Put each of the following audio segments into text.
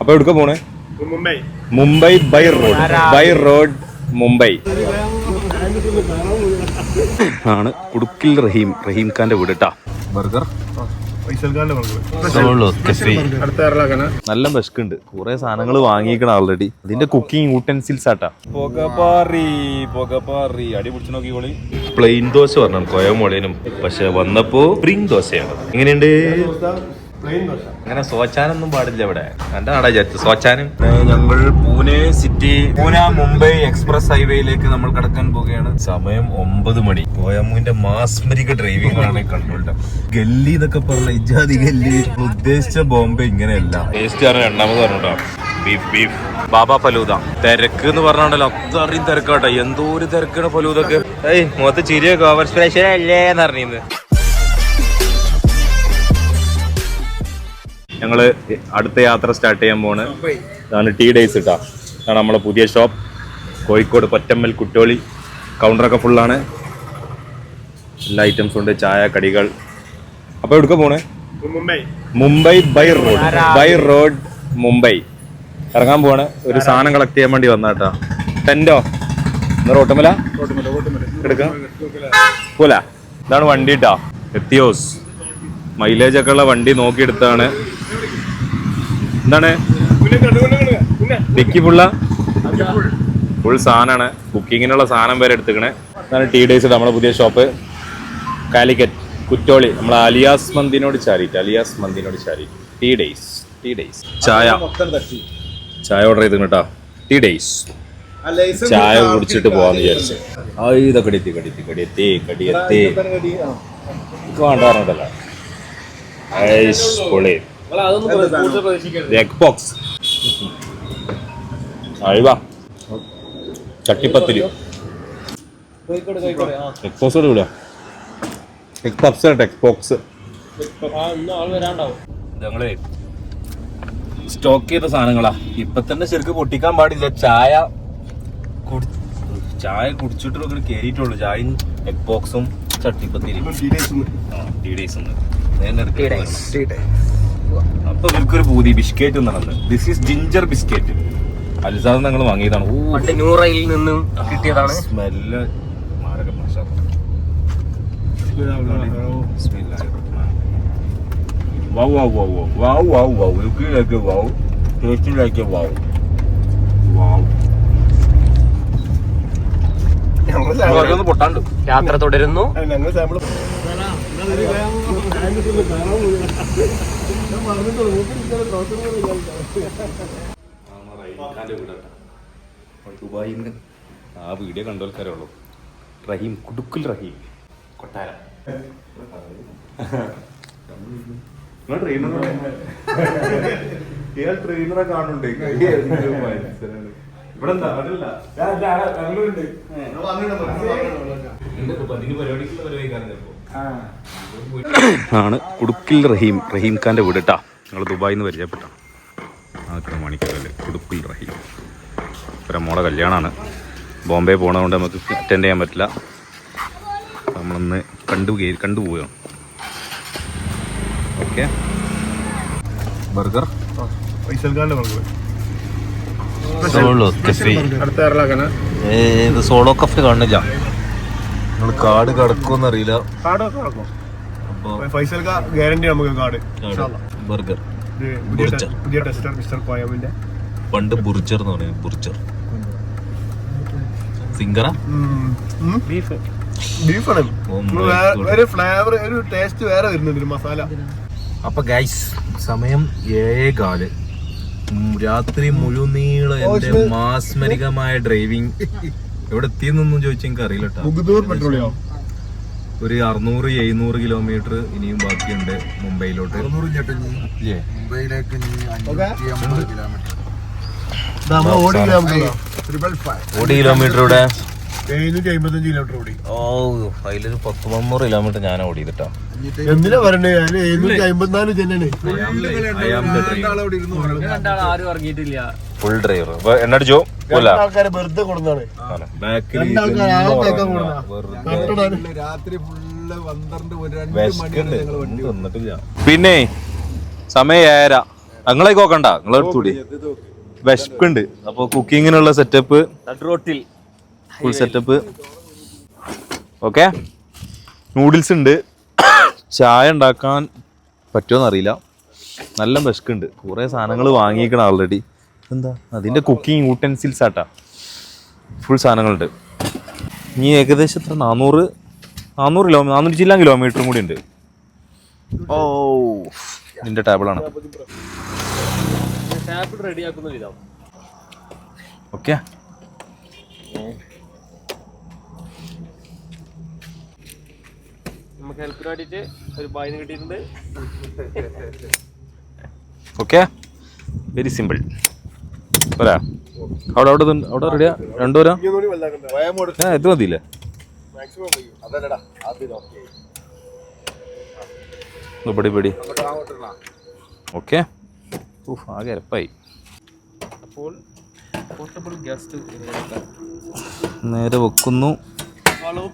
അപ്പൊ എവിടുക്ക പോണേ? Mumbai. Mumbai by road. By road Mumbai. ആണ് കുടുക്കിൽ റഹീം റഹീം ഖാന്റെ വീട് ബർഗർ. നല്ല ബെസ്കുണ്ട് കുറെ സാധനങ്ങൾ വാങ്ങിക്കണം ഓൾറെഡി അതിന്റെ കുക്കിംഗ് യൂട്ടൻസിൽസ് ആട്ടാ. പുകപാറി പുകപാറി അടി പിടിച്ചു നോക്കിക്കോളി. പ്ലെയിൻ ദോശ പറഞ്ഞു കോയമോളേനും പക്ഷെ വന്നപ്പോ സ്പ്രിംഗ് ദോശയാണ്. എങ്ങനെയുണ്ട്? അങ്ങനെ സോച്ചാനൊന്നും പാടില്ല ഇവിടെ. എന്റെ നാടാ വിചാരിച്ചു? സോച്ചാനും ഞങ്ങൾ പൂനെ സിറ്റി പൂന മുംബൈ എക്സ്പ്രസ് ഹൈവേയിലേക്ക് നമ്മൾ കടക്കാൻ പോവുകയാണ്. സമയം ഒമ്പത് മണി. പോയമ്മുവിന്റെ മാസ്മരിക ഡ്രൈവിംഗ് ആണ് കണ്ടുകൊണ്ട് ഗല്ലി എന്നൊക്കെ പറഞ്ഞ ഇജാതി ഗല്ലി. ഉദ്ദേശിച്ച ബോംബെ ഇങ്ങനെയല്ല. ടേസ്റ്റ് ആണ് രണ്ടാമത് പറഞ്ഞോട്ടോ. Beef beef. ബാബ ഫലൂദ. തിരക്ക് എന്ന് പറഞ്ഞാണ്ടല്ലോ അത്രയും തിരക്കാട്ടോ. എന്തോ ഒരു തിരക്കാണ് ഫലൂദൊക്കെ. ഏയ് മുഖത്ത് ചിരിയൊക്കെ. ഓവർ സ്പെഷ്യൽ അല്ലേ എന്ന് ഞങ്ങൾ അടുത്ത യാത്ര സ്റ്റാർട്ട് ചെയ്യാൻ പോണ് ഇതാണ് ടീ ഡേയ്സ് ഇട്ടാ ഇതാണ് നമ്മളെ പുതിയ ഷോപ്പ് കോഴിക്കോട് പൊറ്റമ്മൽ കുറ്റോളി. കൗണ്ടറൊക്കെ ഫുള്ളാണ് എല്ലാ ഐറ്റംസും ഉണ്ട്. ചായ കടികൾ. അപ്പോൾ എവിടുക്ക പോണേ? Mumbai. Mumbai by road by road Mumbai. ഇറങ്ങാൻ പോവാണ്. ഒരു സാധനം കളക്ട് ചെയ്യാൻ വേണ്ടി വന്നാട്ടാ കേട്ടോ ടെന്റോ റോട്ടുമല? എടുക്കാം? പോല. ഇതാണ് വണ്ടി ഇട്ടാ എത്തിയോസ്. മൈലേജ് ഒക്കെ ഉള്ള വണ്ടി നോക്കിയെടുത്താണ്. എന്താണ്? ഡിക്കി ഫുള്ള ഫുൾ സാധനമാണ് ബുക്കിങ്ങിനുള്ള സാധനം വരെ എടുത്തിക്കണേ. എന്താണ് ടീ ഡേയ്സ് നമ്മുടെ പുതിയ ഷോപ്പ് കാലിക്കറ്റ് കുറ്റോളി നമ്മൾ അലിയാസ് മന്തിനോട് ചാരിയിട്ട് അലിയാസ് മന്തിനോട് ചാരി ടീ ഡേയ്സ് ടീ ഡേയ്സ് ചായ. ചായ ഓർഡർ ചെയ്ത് കേട്ടോ ടീ ഡേയ്സ് ചായ കുടിച്ചിട്ട് പോവാന്ന് വിചാരിച്ചു. ആ ഇതൊക്കെ കടിയെത്തി കടിയെത്തി കടിയെത്തി കടിയെത്തി വേണ്ട പറഞ്ഞിട്ടല്ല. പൊളി. ബോക്സ് അഴിവാ ചട്ടിപ്പത്തിരി പപ്സ് ആട്ടെ എഗ് ബോക്സ് ഞങ്ങളെ സ്റ്റോക്ക് ചെയ്ത സാധനങ്ങളാ. ഇപ്പൊ തന്നെ ശരിക്കും പൊട്ടിക്കാൻ പാടില്ല. ചായ കുടി- ചായ കുടിച്ചിട്ട് കയറിയിട്ടുള്ളൂ കേറിയിട്ടുള്ളൂ. ചായയും എഗ് ബോക്സും ചട്ടിപ്പത്തിരി ഉണ്ട് അപ്പൊ ഇവർക്കൊരു പൂതി ബിസ്ക്കറ്റ് നടന്ന് ദിസ് ഈസ് ജിഞ്ചർ ബിസ്ക്കറ്റ് അൽസാദ് ഞങ്ങൾ വാങ്ങിയതാണ്. ഓ പണ്ട് നൂറയിൽ നിന്നും കിട്ടിയതാണ്. സ്മെല്ല് മാരക മാഷാ wow wow wow wow wow wow wow tasting like a wow. Wow. അതൊന്ന് പൊട്ടാണ്ട്. യാത്ര തുടരുന്നു. ഞങ്ങൾ സാമ്പിൾ ദുബായിന്ന് ആ വീഡിയോ കണ്ടോൽക്കാരേ ഉള്ളൂ. റഹീം കുടുക്കുൽ റഹീം. കൊട്ടാര. ഇയാൾ ട്രെയിനറെ കാണുന്നുണ്ട്. ഇവിടെ എന്താ? അവിടെയല്ല ആണ് കുടുക്കിൽ റഹീം റഹീം ഖാന്റെ വീട് കേട്ടാ ഞങ്ങൾ ദുബായിൽ നിന്ന് പരിചയപ്പെട്ട ആക്ര മണിക്കല്ലേ കുടുക്കിൽ റഹീം. ഇവരെ മോളെ കല്യാണമാണ് ബോംബെ പോണതുകൊണ്ട് നമുക്ക് അറ്റൻഡ് ചെയ്യാൻ പറ്റില്ല. നമ്മളൊന്ന് കണ്ടു കേ കണ്ടുപോയോ ഓക്കെ. ബർഗർ. സോളോ കഫേ ഏത് സോളോ കഫേ കാണില്ല നിങ്ങൾ കാട് കടക്കുമെന്ന് അറിയില്ല. കാട് ഫൈസൽ ഗ്യാരണ്ടി നമുക്ക് കാർഡ്. ബർഗർ പുതിയ ബുർജർ. ടെ- പുതിയ ടെസ്റ്റർ മിസ്റ്റർ കോയമിന്റെ പണ്ട് ബുർജർ എന്ന് പറയും ബുർജർ സിംഗറ? ബീഫ്. ബീഫാണ്. Oh. ഒരു ഫ്ലേവർ ഒരു ടേസ്റ്റ് വേറെ വരുന്നുണ്ട് ഒരു മസാല. അപ്പൊ ഗൈസ് സമയം ഏഴേ കാൽ. രാത്രി മുഴുനീള എന്റെ മാസ്മരികമായ ഡ്രൈവിംഗ് എവിടെ എത്തിയെന്നൊന്നും ചോദിച്ചാൽ എനിക്ക് അറിയില്ല കേട്ടോ. പെട്രോളിയോ? ഒരു അറുന്നൂറ് എഴുന്നൂറ് കിലോമീറ്റർ ഇനിയും ബാക്കിയുണ്ട് മുംബൈയിലോട്ട്. മുംബൈയിലേക്ക് നമ്മൾ ഓടി കിലോമീറ്റർ ഇവിടെ കിലോമീറ്റർ എഴുന്നൂറ്റി അമ്പത്തഞ്ച് കിലോമീറ്റർ ഓടി. ഓ അതിലൊരു പത്ത് മുന്നൂറ് കിലോമീറ്റർ ഞാൻ ഓടിയതിട്ടാ. എന്തിനാ പറയണ്ടേ ഞാൻ എഴുന്നൂറ്റി അമ്പത്തിനാല് ചെന്നാണ് ഫുൾ ഡ്രൈവർ എന്നടിച്ചോ പോലെ? ആൾക്കാരെ വെറുതെ. കൊടുത്താണ് രാത്രി ഫുള്ള് പന്ത്രണ്ട് പിന്നെ സമയം ഏഴര. നിങ്ങളെ നോക്കണ്ട നിങ്ങളെ എടുത്തൂടി വിശപ്പുണ്ട് അപ്പൊ കുക്കിങ്ങിനുള്ള സെറ്റപ്പ് റോട്ടിൽ ഫുൾ സെറ്റപ്പ് ഓക്കെ നൂഡിൽസ് ഉണ്ട്. ചായ ഉണ്ടാക്കാൻ പറ്റുമോ എന്നറിയില്ല നല്ല വിശക്കുണ്ട്. കുറേ സാധനങ്ങൾ വാങ്ങിയിരിക്കണം ആൾറെഡി എന്താ? അതിന്റെ കുക്കിംഗ് യൂട്ടെൻസിൽസ് ആട്ടാ. ഫുൾ സാധനങ്ങളുണ്ട്. ഇനി ഏകദേശം എത്ര? നാനൂറ്? നാനൂറ് കിലോ നാനൂറ്റി ജില്ലാ കിലോമീറ്ററും കൂടി ഉണ്ട്. ഓ. ഇതിന്റെ ടേബിളാണ് ഓക്കെ നമുക്ക് ഹെൽപ്പിന് വേണ്ടിയിട്ട് ഒരു ബായിന് കിട്ടിയിട്ടുണ്ട്. ഓക്കെ വെരി സിമ്പിൾ പോരാ. അവിടെ അവിടെ അവിടെ റെഡിയാ രണ്ടുപേരാ? ഏ ഇത് മതിയില്ലേ? ഇവിടെ പിടി ഓക്കെ ആകെ അരപ്പായി. അപ്പോൾ പോർട്ടബിൾ ഗസ്റ്റ് നേരെ വെക്കുന്നു. വളവ്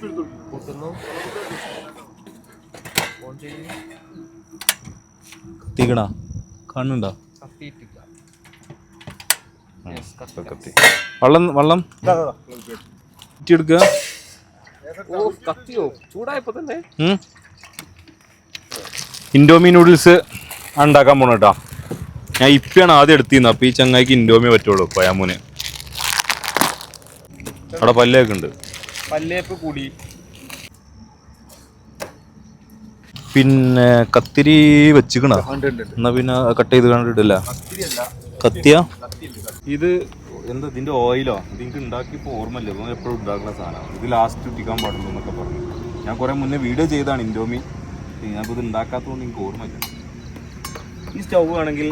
കത്തിക്കണ കാണുന്നുണ്ടോ കത്തി വെള്ളം വെള്ളം. എടുക്കുക ഇൻഡോമി നൂഡിൽസ് ഉണ്ടാക്കാൻ പോണ കേട്ടോ ഞാൻ ഇപ്പയാണ് ആദ്യം എടുത്തിരുന്നത്. അപ്പൊ ഈ ചങ്ങായിക്ക് ഇൻഡോമി പറ്റുള്ളൂ പയാമൂന് അവിടെ പല്ലേക്കുണ്ട്. പല്ലേപ്പ് കൂടി. പിന്നെ കത്തിരി വെച്ചിക്കണ? എന്നാ പിന്നെ കട്ട് ചെയ്ത് കണ്ടിട്ടില്ല. കത്തിയ? ഇത് എന്താ ഇതിന്റെ ഓയിലോ? ഇതിക്ക് ഉണ്ടാക്കിയപ്പോ ഓർമ്മയില്ല. ഇതൊന്നും എപ്പോഴും ഉണ്ടാക്കുന്ന സാധനം ഇത് ലാസ്റ്റ് ഇട്ടിക്കാൻ പാടുള്ളൂ എന്നൊക്കെ പറഞ്ഞു. ഞാൻ കുറെ മുന്നേ വീഡിയോ ചെയ്താണ് ഇൻഡോമി. ഞാനിപ്പോൾ ഇത് ഉണ്ടാക്കാത്തതുകൊണ്ട് എനിക്ക് ഓർമ്മയില്ല. ഈ സ്റ്റൗ ആണെങ്കിൽ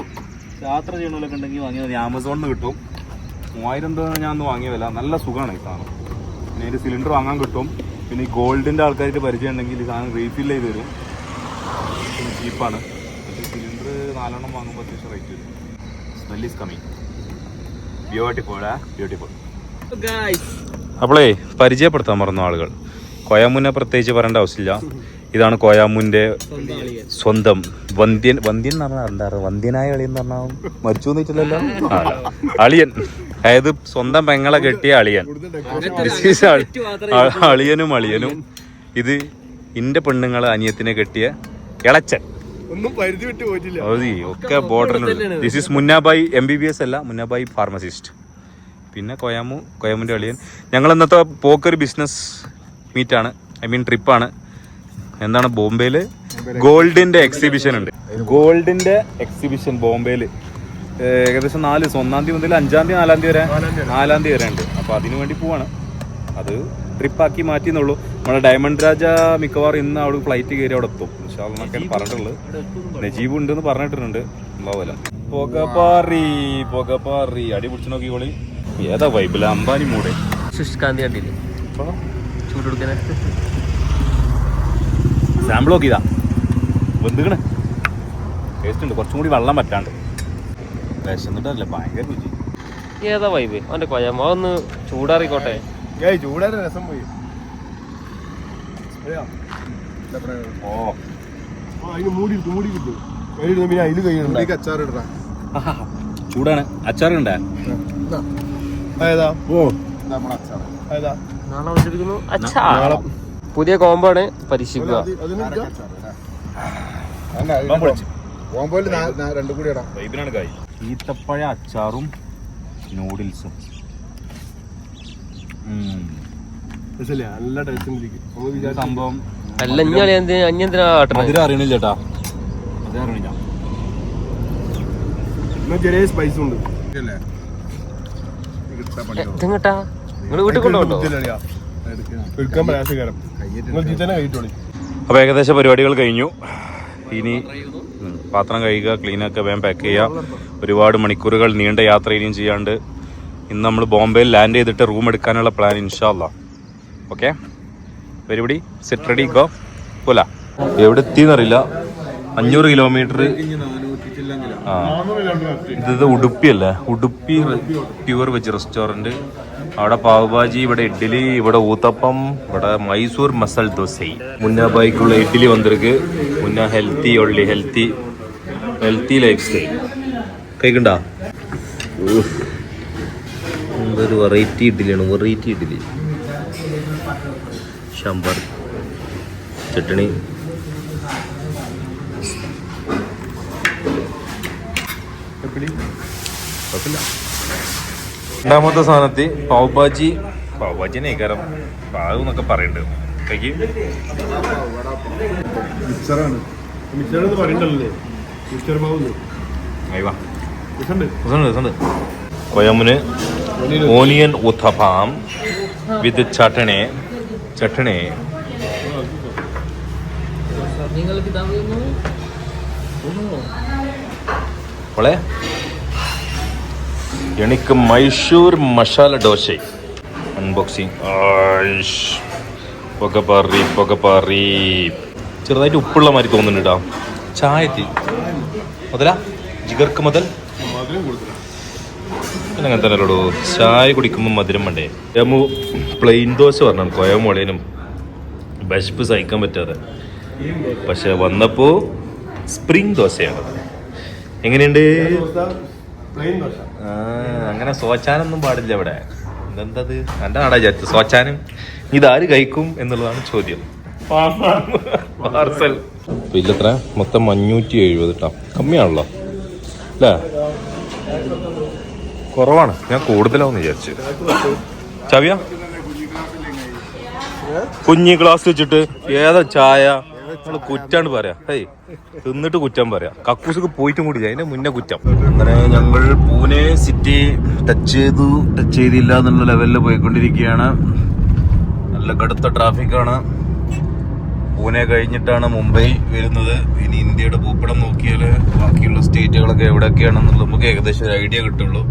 യാത്ര ചെയ്യണമല്ലൊക്കെ ഉണ്ടെങ്കിൽ വാങ്ങിയാൽ മതി. ആമസോണിൽ നിന്ന് കിട്ടും. മൂവായിരം രൂപ ഞാൻ ഒന്ന് വാങ്ങിയ വില. നല്ല സുഖമാണ് ഈ സാധനം. പിന്നെ അതിന്റെ സിലിണ്ടർ വാങ്ങാൻ കിട്ടും. പിന്നെ ഈ ഗോൾഡിന്റെ ആൾക്കാർക്ക് പരിചയം ഉണ്ടെങ്കിൽ ഈ സാധനം റീഫിൽ ചെയ്ത് തരും. ചീപ്പാണ്. പക്ഷേ സിലിണ്ടർ നാലെണ്ണം വാങ്ങുമ്പോൾ അത്യാവശ്യം റേറ്റ് വരും. Smell is coming beautiful beautiful അപ്പോളേ പരിചയപ്പെടുത്താൻ മറന്ന ആളുകൾ. കോയാമുനെ പ്രത്യേകിച്ച് പറയേണ്ട ആവശ്യമില്ല. ഇതാണ് കോയാമൂന്റെ സ്വന്തം വന്ധ്യൻ വന്ധ്യൻ എന്ന് പറഞ്ഞാൽ എന്താ? പറയുക വന്ധ്യനായ അളിയൻ എന്ന് പറഞ്ഞാൽ മരിച്ചു എന്ന് വെച്ചില്ലല്ലോ അളിയൻ. അതായത് സ്വന്തം പെങ്ങളെ കെട്ടിയ അളിയൻ. അളിയനും അളിയനും. ഇത് ഇന്റെ പെണ്ണുങ്ങളെ അനിയത്തിനെ കെട്ടിയ ഇളച്ചൻ. ഒന്നും പരിധി വിട്ട് പോയിട്ടില്ല. ഓതി ഒക്കെ ബോർഡറിലുണ്ട് this is Munnabhai M B B S അല്ല മുന്നാബായി ഫാർമസിസ്റ്റ് പിന്നെ കൊയാമു കൊയാമുന്റെ അളിയൻ. ഞങ്ങൾ ഇന്നത്തെ പോക്കൊരു ബിസിനസ് മീറ്റ് ആണ്. ഐ മീൻ ട്രിപ്പാണ് എന്താണ് ബോംബെയിൽ ഗോൾഡിന്റെ എക്സിബിഷൻ ഉണ്ട്. ഗോൾഡിന്റെ എക്സിബിഷൻ ബോംബെയിൽ ഏകദേശം നാല് ദിവസം. ഒന്നാം തീയതി മുതൽ അഞ്ചാം തീയതി നാലാം തീയതി വരെ. നാലാം തീയതി വരെ. ഉണ്ട്. അപ്പോൾ അതിനു വേണ്ടി പോവാണ്. അത് ട്രിപ്പാക്കി മാറ്റിയെന്നുള്ളൂ. നമ്മുടെ ഡയമണ്ട് രാജ മിക്കവാറും ഇന്ന് അവിടെ ഫ്ലൈറ്റ് കയറി അവിടെ എത്തും. എന്നൊക്കെയാണ് പറഞ്ഞിട്ടുള്ളത്. നജീബ് ഉണ്ട് എന്ന് പറഞ്ഞിട്ടുണ്ട് ഉണ്ടാവില്ല പുകപ്പാറി പുകപ്പാറി. അടി പിടിച്ചു നോക്കി കോളി ഏതാ വൈബില അംബാനി മൂടെ. ശുഷ്കാന്തി കണ്ടില്ലേ? ചൂട് കൊടുക്കാനെ സാമ്പിൾ നോക്കിയതാ വെന്തുകണ് ടേസ്റ്റ് ഉണ്ട്. കുറച്ചും കൂടി വെള്ളം പറ്റാണ്ട്. വിശന്നിട്ടല്ലേ ഭയങ്കര രുചി. ഏതാ വൈബ് അവന്റെ കൊയമ്മ ഒന്ന് ചൂടാറിക്കോട്ടെ. ചൂടാറി രസം പോയി. ഓ. അതിന് മൂടി കിട്ടും പിന്നെ അച്ചാറിടാ ചൂടാണ്. അച്ചാറുണ്ടാ ഏതാ ഓ. ഏതാ നാളെ അവതരിപ്പിക്കുന്നു അച്ഛാ പുതിയ കോമ്പാണ് ആണ് പരീക്ഷിക്കുക രണ്ടും കൂടി ഇടാം. വൈബിനാണ് കായ്. ഈത്തപ്പഴ അച്ചാറും നൂഡിൽസും. നല്ല ടേസ്റ്റ് ഇരിക്കും. സംഭവം അല്ല ഇഞ്ഞാളി എന്തിനാ അഞ്ഞെന്തിനാ മധുരം അറിയണില്ല ചേട്ടാ മധുരം അറിയണില്ല. ചെറിയ സ്പൈസ് ഉണ്ട്. ഇതെങ്ങട്ടാ നിങ്ങൾ വീട്ടിൽ കൊണ്ടുപോകണ്ടോ എടുക്കാൻ പ്രയാസകരം. അപ്പോൾ ഏകദേശം പരിപാടികൾ കഴിഞ്ഞു. ഇനി പാത്രം കഴുകുക ക്ലീനൊക്കെ വേഗം പാക്ക് ചെയ്യുക. ഒരുപാട് മണിക്കൂറുകൾ നീണ്ട യാത്ര ഇനിയും ചെയ്യാണ്ട് ഇന്ന് നമ്മൾ ബോംബെയിൽ ലാൻഡ് ചെയ്തിട്ട് റൂം എടുക്കാനുള്ള പ്ലാൻ ഇൻഷാല്ല ഓക്കെ വരുപടി സെറ്റ് റെഡി ഗോ പോല. എവിടെ എത്തിയെന്നറിയില്ല അഞ്ഞൂറ് കിലോമീറ്റർ ആ. ഇത് ഉടുപ്പി അല്ലേ ഉടുപ്പി പ്യുവർ വെജ് റെസ്റ്റോറന്റ് അവിടെ പാവഭാജി ഇവിടെ ഇഡ്ഡലി ഇവിടെ ഊത്തപ്പം ഇവിടെ മൈസൂർ മസൽ ദോശ. മുന്നാ ബൈക്കുള്ള ഇഡ്ഡലി വന്നിരിക്ക്. മുന്ന ഹെൽത്തി ഉള്ളി ഹെൽത്തി ഹെൽത്തി ലൈഫ് സ്റ്റൈൽ കഴിക്കണ്ട ഒരു വെറൈറ്റി ഇഡ്ഡലിയാണ് വെറൈറ്റി ഇഡ്ഡലി. ശമ്പർ ചട്ടണി രണ്ടാമത്തെ സാധനത്തിൽ പാവ് ഭാജി പാവ് ഭാജിനെ കാരണം പാവ് എന്നൊക്കെ പറയുന്നുണ്ട് കഴിക്കും മിക്സറാണ് മിക്സറെന്ന് പറയണ്ടല്ലേ? Mixer onion uttapam with chutney chutney. മോളെ? എനിക്ക് മൈസൂർ മസാല ദോശ. അൺബോക്സിങ് പുകപ്പാറി പുകപ്പാറി ചെറുതായിട്ട് ഉപ്പുള്ള മാതിരി തോന്നുന്നുണ്ട് ചായത്തിൽ മുതലാ? ജിഗർക്ക് മുതൽ? അങ്ങനെ തന്നെ ഉള്ളൂ ചായ കുടിക്കുമ്പോൾ മധുരം വേണ്ടേ? യമു പ്ലെയിൻ ദോശ പറഞ്ഞു കോയമോളേനും വിശപ്പ് സഹിക്കാൻ പറ്റാതെ. പക്ഷെ വന്നപ്പോൾ സ്പ്രിംഗ് ദോശയാണ്. എങ്ങനെയുണ്ട്? അങ്ങനെ സോച്ചാനൊന്നും പാടില്ല ഇവിടെ. എന്തെന്തത് എന്റെ നാടാ വിചാരിച്ചത്. സോച്ചാനും ഇതാര് കഴിക്കും എന്നുള്ളതാണ് ചോദ്യം. പാർസൽ. ഇല്ലത്ര? മൊത്തം അഞ്ഞൂറ്റി എഴുപത് കേട്ടോ കമ്മിയാണല്ലോ. അല്ലേ? കുറവാണ്. ഞാൻ കൂടുതലാവെന്ന് വിചാരിച്ചു ചവിയ? കുഞ്ഞി ഗ്ലാസ് വെച്ചിട്ട് ഏതാ ചായ? കുറ്റാണ് പറയാ. ഹേയ് തിന്നിട്ട് കുറ്റം പറയാ. കക്കൂസൊക്കെ പോയിട്ടും കൂടി അതിന്റെ മുന്നേ കുറ്റം. അങ്ങനെ ഞങ്ങൾ പൂനെ സിറ്റി ടച്ച് ചെയ്തു. ടച്ച് ചെയ്തില്ല എന്നുള്ള ലെവലിൽ പോയിക്കൊണ്ടിരിക്കുകയാണ്. നല്ല കടുത്ത ട്രാഫിക്കാണ് പൂനെ കഴിഞ്ഞിട്ടാണ് മുംബൈ വരുന്നത്. ഇനി ഇന്ത്യയുടെ ഭൂപടം നോക്കിയാൽ ബാക്കിയുള്ള സ്റ്റേറ്റുകളൊക്കെ എവിടെയൊക്കെയാണെന്നുള്ളത് നമുക്ക് ഏകദേശം ഒരു ഐഡിയ കിട്ടുള്ളൂ.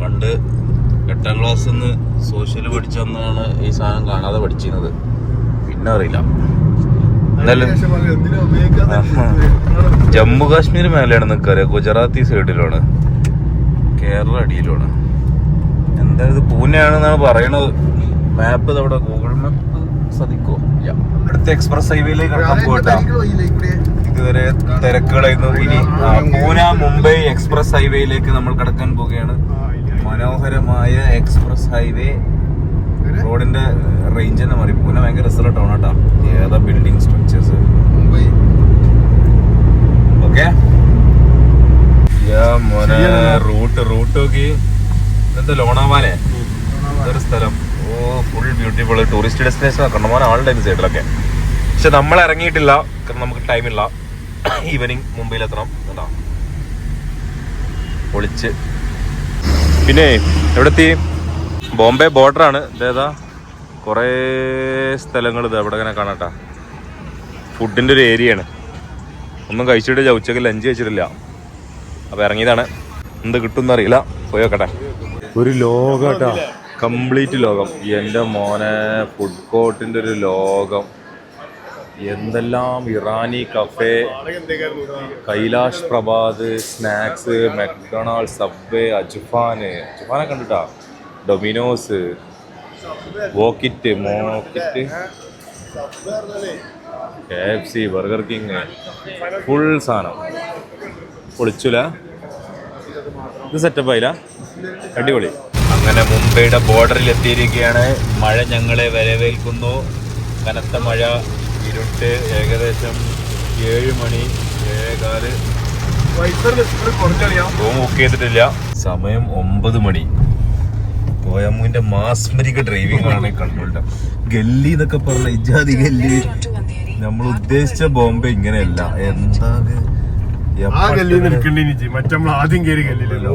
പണ്ട് എട്ടാം ക്ലാസ് നിന്ന് സോഷ്യൽ പഠിച്ചെന്നാണ് ഈ സാധനം കാണാതെ പഠിച്ചിരുന്നത്. പിന്നെ അറിയില്ല. എന്തായാലും ജമ്മു കാശ്മീർ മേലെയാണ് നിൽക്കാറ് ഗുജറാത്തി സൈഡിലാണ്. കേരള അടിയിലാണ്. എന്തായാലും ഇത് പൂനെയാണെന്നാണ് പറയണത്. മാപ്പ് അവിടെ ഗൂഗിൾ മാപ്പ് സതിക്കോ അടുത്ത എക്സ്പ്രസ് ഹൈവേയിലേക്ക് കടക്കാൻ ഇതുവരെ തിരക്കുകളായിരുന്നു ഇനി പൂന മുംബൈ എക്സ്പ്രസ് ഹൈവേയിലേക്ക് നമ്മൾ കടക്കാൻ പോവുകയാണ്. മനോഹരമായ എക്സ്പ്രസ് ഹൈവേ റോഡിന്റെ റേഞ്ച് തന്നെ മാറി. പൂന ഭയങ്കര റിസർട്ട് ടൗൺ ആട്ടാ ഏതാ building structures Mumbai. Okay route route നോക്കി. എന്താ ലോണാവാനെ ഒരു സ്ഥലം. ഓ ഫുൾ ബ്യൂട്ടിഫുൾ ടൂറിസ്റ്റ് ഡെസ്റ്റിനേഷൻ കണ്ടമാനം ആളുടെ സൈഡിലൊക്കെ പക്ഷെ നമ്മൾ ഇറങ്ങിയിട്ടില്ല. കാരണം നമുക്ക് ടൈമില്ല ഈവനിങ് മുംബൈയിൽ എത്തണം കേട്ടോ. പൊളിച്ച് പിന്നെ എവിടെത്തി? ബോംബെ ആണ്. ഇതേതാ കുറേ സ്ഥലങ്ങൾ ഇത് അവിടെ ഇങ്ങനെ കാണാട്ടാ ഫുഡിന്റെ ഒരു ഏരിയയാണ് ഒന്നും കഴിച്ചിട്ടില്ല ഉച്ചയ്ക്ക് ലഞ്ച് കഴിച്ചിട്ടില്ല. അപ്പോൾ ഇറങ്ങിയതാണ്. എന്ത് കിട്ടും അറിയില്ല. പോയി നോക്കട്ടെ. ഒരു ലോകം കംപ്ലീറ്റ് ലോകം. എന്റെ മോനെ ഫുഡ് കോർട്ടിന്റെ ഒരു ലോകം. എന്തെല്ലാം Irani cafe Kailash Prabhat snacks McDonald Subway അജുഫാന് അജുഫാനെ കണ്ടിട്ടാ? ഡൊമിനോസ് വോക്കിറ്റ് മോക്കിറ്റ്. K F C burger king. Full സാധനം. പൊളിച്ചില്ല ഇത് സെറ്റപ്പ് ആയില്ല? അടിപൊളി. അങ്ങനെ മുംബൈയുടെ ബോർഡറിൽ എത്തിയിരിക്കുകയാണ്. മഴ ഞങ്ങളെ വരവേൽക്കുന്നു. കനത്ത മഴ. ഇരുട്ട് ഏകദേശം ഏഴ് മണി ഏഴേകാൽ റൂം ബുക്ക് ചെയ്തിട്ടില്ല. സമയം ഒമ്പത് മണി. കോയമ്മുവിന്റെ മാസ്മരിക ഡ്രൈവിംഗ് ആണ് കണ്ടുകൊണ്ട് ഗല്ലി എന്നൊക്കെ പറഞ്ഞ ഇജാതി ഗല്ലി. നമ്മൾ ഉദ്ദേശിച്ച ബോംബെ ഇങ്ങനെയല്ല. എന്താ ഇത്? ആ ഗല്ലിയിൽ നിൽക്കണ്ടി മറ്റേ നമ്മൾ ആദ്യം കയറി ഗല്ലിയില്ല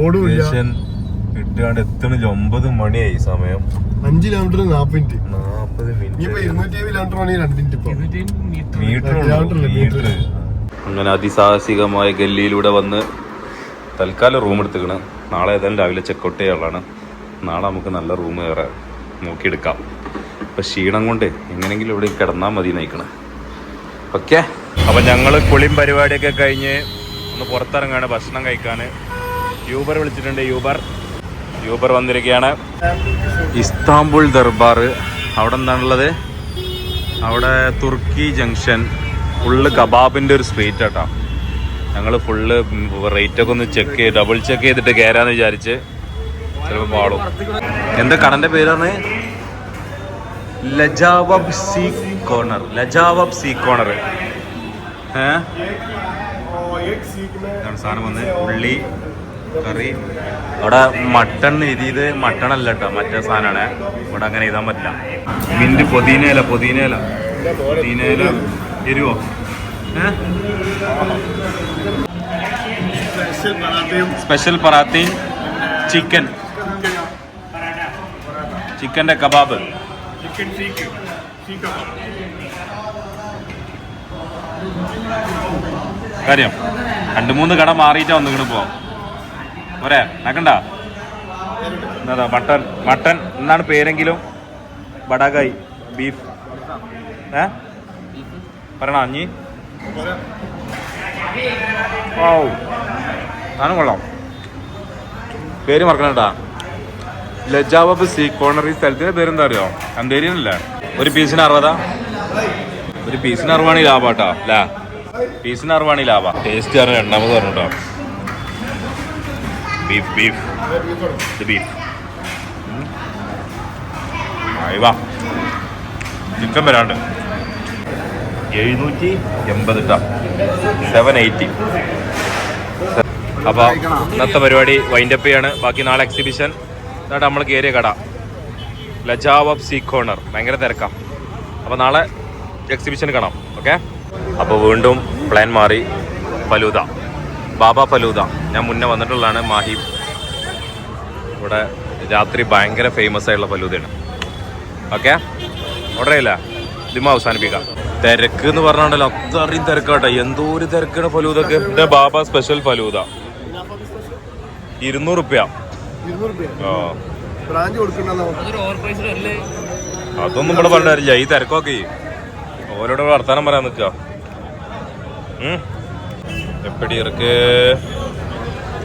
ഇട്ടാണ്ട് എത്തണില്ല ഒമ്പത് മണിയായി സമയം. അഞ്ച് കിലോമീറ്റർ നാപ്പത് മിനിറ്റ് നാപ്പത് മിനിറ്റ്. അങ്ങനെ അതിസാഹസികമായ ഗല്ലിയിലൂടെ വന്ന് തൽക്കാലം റൂം എടുത്തുക്കണ്. നാളെ ഏതായാലും രാവിലെ ചെക്കൗട്ട് ചെയ്യാനുള്ളതാണ് നാളെ നമുക്ക് നല്ല റൂം വേറെ നോക്കിയെടുക്കാം. ഇപ്പം ക്ഷീണം കൊണ്ട് എങ്ങനെങ്കിലും ഇവിടെ കിടന്നാൽ മതി നയിക്കണം. ഓക്കെ? അപ്പം ഞങ്ങൾ കുളിയും പരിപാടിയൊക്കെ കഴിഞ്ഞ് ഒന്ന് പുറത്തിറങ്ങാണ് ഭക്ഷണം കഴിക്കാൻ യൂബർ വിളിച്ചിട്ടുണ്ട് യൂബർ യൂബർ വന്നിരിക്കുകയാണ്. ഇസ്താംബുൾ ദർബാർ. അവിടെ എന്താണുള്ളത്? അവിടെ തുർക്കി ജംഗ്ഷൻ. ഫുള്ള് കബാബിന്റെ ഒരു സ്ട്രീറ്റ് ആട്ടോ ഞങ്ങൾ ഫുള്ള് റേറ്റൊക്കെ ഒന്ന് ചെക്ക് ചെയ്ത് ഡബിൾ ചെക്ക് ചെയ്തിട്ട് കയറാന്ന് വിചാരിച്ച് ചിലപ്പോൾ പാടും. എന്താ കടന്റെ പേരാണ്? Lajawab sea corner. Lajawab sea corner. ഏഹ് സാധനം വന്ന്? ഉള്ളി കറി. അവിടെ മട്ടൺ എഴുതിയത് മട്ടൺ അല്ല കേട്ടോ മറ്റേ സാധനമാണ്. ഇവിടെ അങ്ങനെ എഴുതാൻ പറ്റില്ല. മിന്റ് പൊതീനയില ഇല പൊതീനയില എരുവോ? സ്പെഷ്യൽ പറാത്തയും സ്പെഷ്യൽ പറാത്തി ചിക്കൻ ചിക്കന്റെ കബാബ്. കാര്യം രണ്ട് മൂന്ന് കട മാറിയിട്ടാ വന്നിങ്ങനെ പോവാം. പോരെ? നടക്കണ്ട. എന്താ മട്ടൻ മട്ടൻ എന്നാണ് പേരെങ്കിലും ബടാകായി ബീഫ്. ഏ? പറയണ അഞ്ഞി? ഓ താനും കൊള്ളാം. പേര് മറക്കണട്ടാ. ലജാബ് സീ കോർണർ ഈ സ്ഥലത്തിന്റെ പേരെന്താ അറിയോ? അന്തേരിയനല്ലേ? ഒരു പീസിന് അറുപതാ? ഒരു പീസിന് അറുപതാണ് ലാഭാട്ടോ അല്ലേ പീസിന് അറുപതാണ് ലാഭ. ടേസ്റ്റ് കാരണം രണ്ടാമത് പറഞ്ഞോ ബീഫ് ബീഫ് ഇത് ബീഫ് വാ. ചിക്കൻ വരാണ്ട്. എഴുന്നൂറ്റി എൺപത് സെവൻ എയ്റ്റി അപ്പോൾ ഇന്നത്തെ പരിപാടി വൈൻഡപ്പ് ചെയ്യാണ്. ബാക്കി നാളെ എക്സിബിഷൻ എന്നിട്ട് നമ്മൾ കയറിയ കട. ലജാവബ് സീ കോർണർ ഭയങ്കര തിരക്കാം. അപ്പോൾ നാളെ എക്സിബിഷൻ കാണാം. ഓക്കെ അപ്പോൾ വീണ്ടും പ്ലാൻ മാറി. ഫലൂദ. ബാബ ഫലൂദ. ഞാൻ മുന്നേ വന്നിട്ടുള്ളതാണ് മാഹി. ഇവിടെ രാത്രി ഭയങ്കര ഫേമസ് ആയിട്ടുള്ള ഫലൂദയാണ്. ഓക്കെ ഓർഡർ ചെയ്യില്ല? ഇതിമ അവസാനിപ്പിക്കാം. തിരക്ക് എന്ന് പറഞ്ഞാണ്ടല്ലോ അത്രയും തിരക്കാട്ടെ. എന്തോ ഒരു തിരക്കാണ് ഫലൂദക്ക്. ഇത് ബാബ സ്പെഷ്യൽ ഫലൂദ. ഇരുന്നൂറ് റുപ്യ. അതൊന്നും ഇവിടെ പറഞ്ഞില്ല ഈ തിരക്കൊക്കെ ഓരോട് വർത്താനം പറയാൻ നിൽക്കുക. എപ്പടി ഇറക്ക്?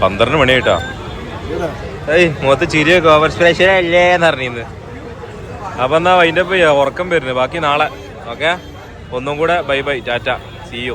പന്ത്രണ്ട് മണിയായിട്ടാ. ഏതാ ഏയ് മുഖത്ത് ചിരിയൊക്കെ ഓവർ സ്പെഷ്യൽ അല്ലേ എന്ന് അറിഞ്ഞിന്ന് അപ്പൊ എന്നാ അതിന്റെ ഉറക്കം വരുന്നത് ബാക്കി നാളെ ഓക്കെ ഒന്നും കൂടെ bye bye tata. See you